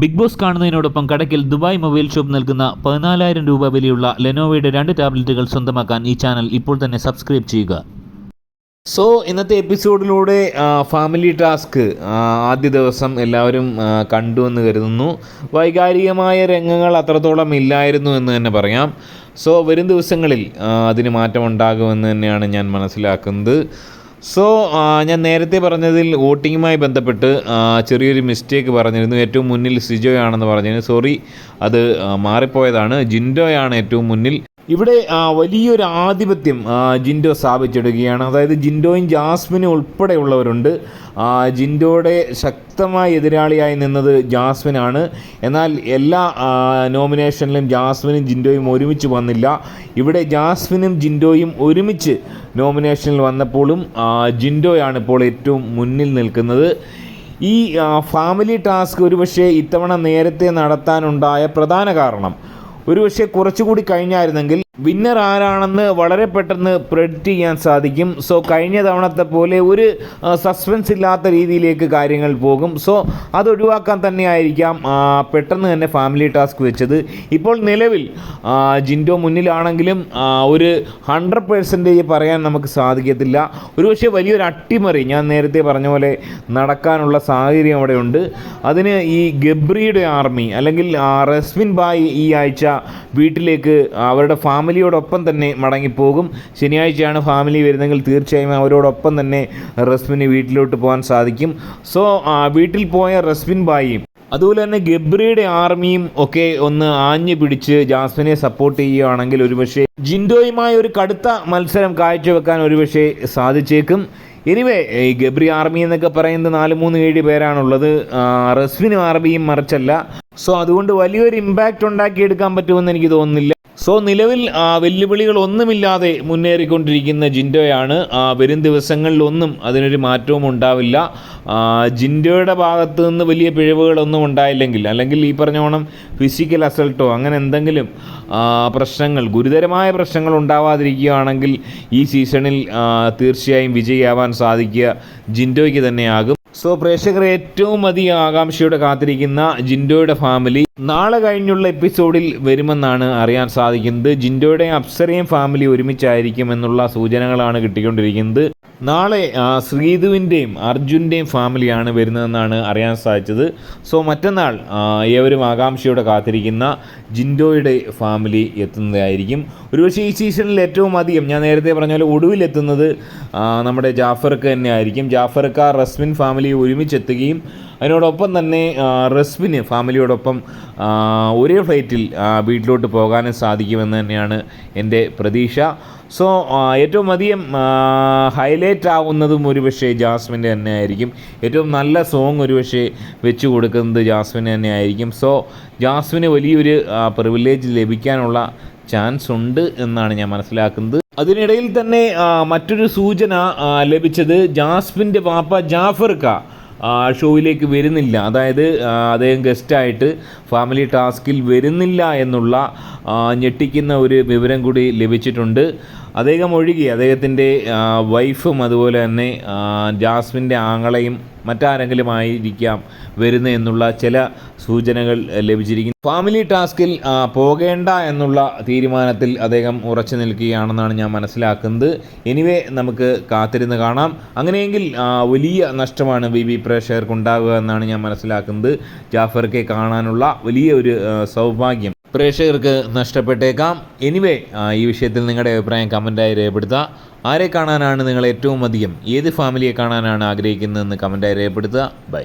Big boss കാണുന്നതിനോടൊപ്പം കടക്കിൽ Dubai mobile shop നൽകുന്ന പതിനാലായിരം രൂപ വിലയുള്ള ലെനോവയുടെ രണ്ട് ടാബ്ലറ്റുകൾ സ്വന്തമാക്കാൻ ഈ ചാനൽ ഇപ്പോൾ തന്നെ സബ്സ്ക്രൈബ് ചെയ്യുക. സോ ഇന്നത്തെ എപ്പിസോഡിലൂടെ ഫാമിലി ടാസ്ക് ആദ്യ ദിവസം എല്ലാവരും കണ്ടു എന്ന് കരുതുന്നു. വൈകാരികമായ രംഗങ്ങൾ അത്രത്തോളം ഇല്ലായിരുന്നു എന്ന് തന്നെ പറയാം. സോ വരും ദിവസങ്ങളിൽ അതിന് മാറ്റമുണ്ടാകുമെന്ന് തന്നെയാണ് ഞാൻ മനസ്സിലാക്കുന്നത്. സോ ഞാൻ നേരത്തെ പറഞ്ഞതിൽ വോട്ടിങ്ങുമായി ബന്ധപ്പെട്ട് ചെറിയൊരു മിസ്റ്റേക്ക് പറഞ്ഞിരുന്നു. ഏറ്റവും മുന്നിൽ സിജോയാണെന്ന് പറഞ്ഞിരുന്നു. സോറി അത് മാറിപ്പോയതാണ്. ജിൻഡോയാണ് ഏറ്റവും മുന്നിൽ. ഇവിടെ വലിയൊരു ആധിപത്യം ജിൻഡോ സ്ഥാപിച്ചെടുക്കുകയാണ് അതായത് ജിൻഡോയും ജാസ്മിനും ഉൾപ്പെടെയുള്ളവരുണ്ട്. ജിൻഡോയുടെ ശക്തമായ എതിരാളിയായി നിന്നത് ജാസ്മിനാണ്. എന്നാൽ എല്ലാ നോമിനേഷനിലും ജാസ്മിനും ജിൻഡോയും ഒരുമിച്ച് വന്നില്ല. ഇവിടെ ജാസ്മിനും ജിൻഡോയും ഒരുമിച്ച് നോമിനേഷനിൽ വന്നപ്പോഴും ജിൻഡോയാണ് ഇപ്പോൾ ഏറ്റവും മുന്നിൽ നിൽക്കുന്നത്. ഈ ഫാമിലി ടാസ്ക് ഒരുപക്ഷെ ഇത്തവണ നേരത്തെ നടത്താനുണ്ടായ പ്രധാന കാരണം ഒരുപക്ഷെ കുറച്ചുകൂടി കഴിഞ്ഞായിരുന്നെങ്കിൽ വിന്നർ ആരാണെന്ന് വളരെ പെട്ടെന്ന് പ്രെഡിക്റ്റ് ചെയ്യാൻ സാധിക്കും. സോ കഴിഞ്ഞ തവണത്തെ പോലെ ഒരു സസ്പെൻസ് ഇല്ലാത്ത രീതിയിലേക്ക് കാര്യങ്ങൾ പോകും. സോ അത് ഒഴിവാക്കാൻ തന്നെയായിരിക്കാം പെട്ടെന്ന് തന്നെ ഫാമിലി ടാസ്ക് വെച്ചത്. ഇപ്പോൾ നിലവിൽ ജിൻഡോ മുന്നിലാണെങ്കിലും ഒരു ഹൺഡ്രഡ് പേഴ്സന്റേജ് പറയാൻ നമുക്ക് സാധിക്കത്തില്ല. ഒരുപക്ഷെ വലിയൊരു അട്ടിമറി ഞാൻ നേരത്തെ പറഞ്ഞ പോലെ നടക്കാനുള്ള സാഹചര്യം അവിടെയുണ്ട്. അതിന് ഈ ഗബ്രിയുടെ ആർമി അല്ലെങ്കിൽ റസ്മിൻ ബായ് ഈ ആഴ്ച വീട്ടിലേക്ക് അവരുടെ ഫാമിലിയോടൊപ്പം തന്നെ മടങ്ങിപ്പോകും. ശനിയാഴ്ചയാണ് ഫാമിലി വരുന്നതെങ്കിൽ തീർച്ചയായും അവരോടൊപ്പം തന്നെ റസ്മിന് വീട്ടിലോട്ട് പോകാൻ സാധിക്കും. സോ വീട്ടിൽ പോയ റസ്മിൻ ബായിയും അതുപോലെ തന്നെ ഗബ്രിയുടെ ആർമിയും ഒക്കെ ഒന്ന് ആഞ്ഞു പിടിച്ച് ജാസ്മിനെ സപ്പോർട്ട് ചെയ്യുകയാണെങ്കിൽ ഒരുപക്ഷെ ജിൻഡോയുമായി ഒരു കടുത്ത മത്സരം കാഴ്ചവെക്കാൻ ഒരുപക്ഷെ സാധിച്ചേക്കും. എനിവേ ഈ ഗബ്രി ആർമി എന്നൊക്കെ പറയുന്നത് നാല് മൂന്ന് ഏഴ് പേരാണുള്ളത്. റസ്മിനും ആർമിയും മറിച്ചല്ല. സോ അതുകൊണ്ട് വലിയൊരു ഇമ്പാക്റ്റ് ഉണ്ടാക്കിയെടുക്കാൻ പറ്റുമെന്ന് എനിക്ക് തോന്നുന്നില്ല. സോ നിലവിൽ ഒന്നുമില്ലാതെ മുന്നേറിക്കൊണ്ടിരിക്കുന്ന ജിൻഡോയാണ്. വരും ദിവസങ്ങളിലൊന്നും അതിനൊരു മാറ്റവും ഉണ്ടാവില്ല. ജിൻഡോയുടെ ഭാഗത്ത് നിന്ന് വലിയ പിഴവുകളൊന്നും ഉണ്ടായില്ലെങ്കിൽ അല്ലെങ്കിൽ ഈ പറഞ്ഞോണം ഫിസിക്കൽ അസൾട്ടോ അങ്ങനെ എന്തെങ്കിലും പ്രശ്നങ്ങൾ ഗുരുതരമായ പ്രശ്നങ്ങൾ ഉണ്ടാവാതിരിക്കുകയാണെങ്കിൽ ഈ സീസണിൽ തീർച്ചയായും വിജയിയാവാൻ സാധിക്കുക ജിൻഡോയ്ക്ക് തന്നെയാകും. സോ പ്രേക്ഷകർ ഏറ്റവും അധികം ആകാംക്ഷയോടെ കാത്തിരിക്കുന്ന ജിൻഡോയുടെ ഫാമിലി നാളെ കഴിഞ്ഞുള്ള എപ്പിസോഡിൽ വരുമെന്നാണ് അറിയാൻ സാധിക്കുന്നത്. ജിൻഡോയുടെയും അപ്സരയും ഫാമിലി ഒരുമിച്ചായിരിക്കും എന്നുള്ള സൂചനകളാണ് കിട്ടിക്കൊണ്ടിരിക്കുന്നത്. നാളെ ശ്രീധുവിന്റെയും അർജുന്റെയും ഫാമിലിയാണ് വരുന്നതെന്നാണ് അറിയാൻ സാധിച്ചത്. സോ മറ്റന്നാൾ ഏവരും ആകാംക്ഷയോടെ കാത്തിരിക്കുന്ന ജിൻഡോയുടെ ഫാമിലി എത്തുന്നതായിരിക്കും. ഒരുപക്ഷെ ഈ സീസണിൽ ഏറ്റവും അധികം ഞാൻ നേരത്തെ പറഞ്ഞ പോലെ ഒടുവിലെത്തുന്നത് നമ്മുടെ ജാഫർക്ക് തന്നെ ആയിരിക്കും ജാഫർക്ക റസ്മിൻ ഫാമിലി ഒരുമിച്ചെത്തുകയും അതിനോടൊപ്പം തന്നെ റസ്മിന് ഫാമിലിയോടൊപ്പം ഒരേ ഫ്ലൈറ്റിൽ വീട്ടിലോട്ട് പോകാനും സാധിക്കുമെന്ന് തന്നെയാണ് എന്റെ പ്രതീക്ഷ. സോ ഏറ്റവും അധികം ഹൈലൈറ്റ് ആവുന്നതും ഒരുപക്ഷെ ജാസ്മിന്റെ തന്നെ ആയിരിക്കും ഏറ്റവും നല്ല സോങ് ഒരുപക്ഷെ വെച്ച് കൊടുക്കുന്നത് ജാസ്മിന് തന്നെ ആയിരിക്കും സോ ജാസ്മിന് വലിയൊരു പ്രിവിലേജ് ലഭിക്കാനുള്ള ചാൻസ് ഉണ്ട് എന്നാണ് ഞാൻ മനസ്സിലാക്കുന്നത്. അതിനിടയിൽ തന്നെ മറ്റൊരു സൂചന ലഭിച്ചത് ജാസ്മിന്റെ പാപ്പ ജാഫർ ആ, ഷോയിലേക്ക് വരുന്നില്ല. അതായത് ആ, അദ്ദേഹം ഗസ്റ്റായിട്ട് ഫാമിലി ടാസ്കിൽ വരുന്നില്ല എന്നുള്ള ആ, ഞെട്ടിക്കുന്ന ഒരു വിവരം കൂടി ലഭിച്ചിട്ടുണ്ട്. അദ്ദേഹം ഒഴികെ അദ്ദേഹത്തിന്റെ വൈഫും അതുപോലെ തന്നെ ആ, ജാസ്മിന്റെ ആങ്ങളയും മറ്റാരെങ്കിലും ആയിരിക്കാം വരുന്നത് എന്നുള്ള ചില സൂചനകൾ ലഭിച്ചിരിക്കുന്നു. ഫാമിലി ടാസ്കിൽ പോകേണ്ട എന്നുള്ള തീരുമാനത്തിൽ അദ്ദേഹം ഉറച്ചു നിൽക്കുകയാണെന്നാണ് ഞാൻ മനസ്സിലാക്കുന്നത്. എനിവേ നമുക്ക് കാത്തിരുന്ന് കാണാം. അങ്ങനെയെങ്കിൽ വലിയ നഷ്ടമാണ് ബി ബി പ്രേക്ഷകർക്ക് ഉണ്ടാകുക എന്നാണ് ഞാൻ മനസ്സിലാക്കുന്നത്. ജാഫർക്കെ കാണാനുള്ള വലിയ ഒരു സൗഭാഗ്യം. പ്രേക്ഷകർക്ക് നഷ്ടപ്പെട്ടേക്കാം. എനിവേ ഈ വിഷയത്തിൽ നിങ്ങളുടെ അഭിപ്രായം കമന്റായി രേഖപ്പെടുത്തുക. ആരെ കാണാനാണ് നിങ്ങൾ ഏറ്റവും അധികം? ഏത് ഫാമിലിയെ കാണാനാണ് ആഗ്രഹിക്കുന്നതെന്ന് കമന്റായി രേഖപ്പെടുത്തുക. ബൈ